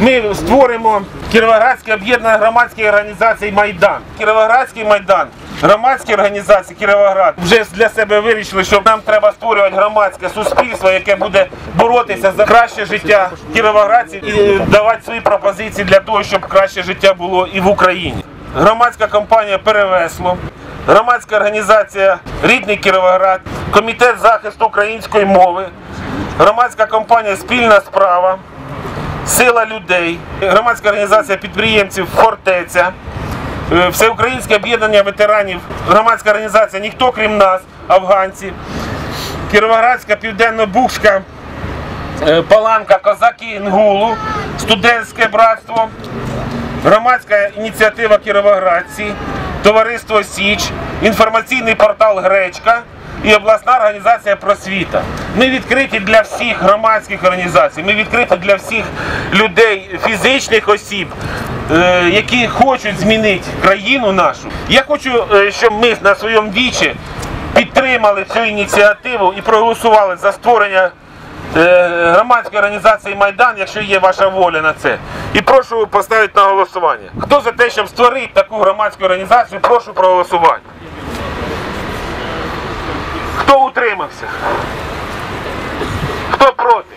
Ми створимо Кіровоградське об'єднання громадських організацій Майдан. Кіровоградський Майдан. Громадські організації Кіровоград вже для себе вирішили, що нам треба створювати громадське суспільство, яке буде боротися за краще життя кіровоградців і давати свої пропозиції для того, щоб краще життя було і в Україні. Громадська компанія Перевесло, громадська організація Рідний Кіровоград, комітет захисту української мови, громадська компанія Спільна справа. Сила людей, громадська організація підприємців Фортеця, е, Всеукраїнське об'єднання ветеранів, громадська організація Ніхто крім нас, афганці, Кіровоградська Південно-Бухська е, Паланка, Козаки Інгулу, Студентське братство, громадська ініціатива Кіровоградці, Товариство Січ, інформаційний портал Гречка і обласна організація Просвіта. Ми відкриті для всіх громадських організацій, ми відкриті для всіх людей, фізичних осіб, е, які хочуть змінити країну нашу. Я хочу, е, щоб ми на своєму вічі підтримали цю ініціативу і проголосували за створення е, громадської організації Майдан, якщо є ваша воля на це. І прошу поставити на голосування. Хто за те, щоб створити таку громадську організацію, прошу проголосувати. Хто утримався? Хто проти?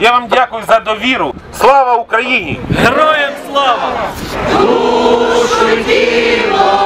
Я вам дякую за довіру. Слава Україні! Героям слава! Душу тіло ми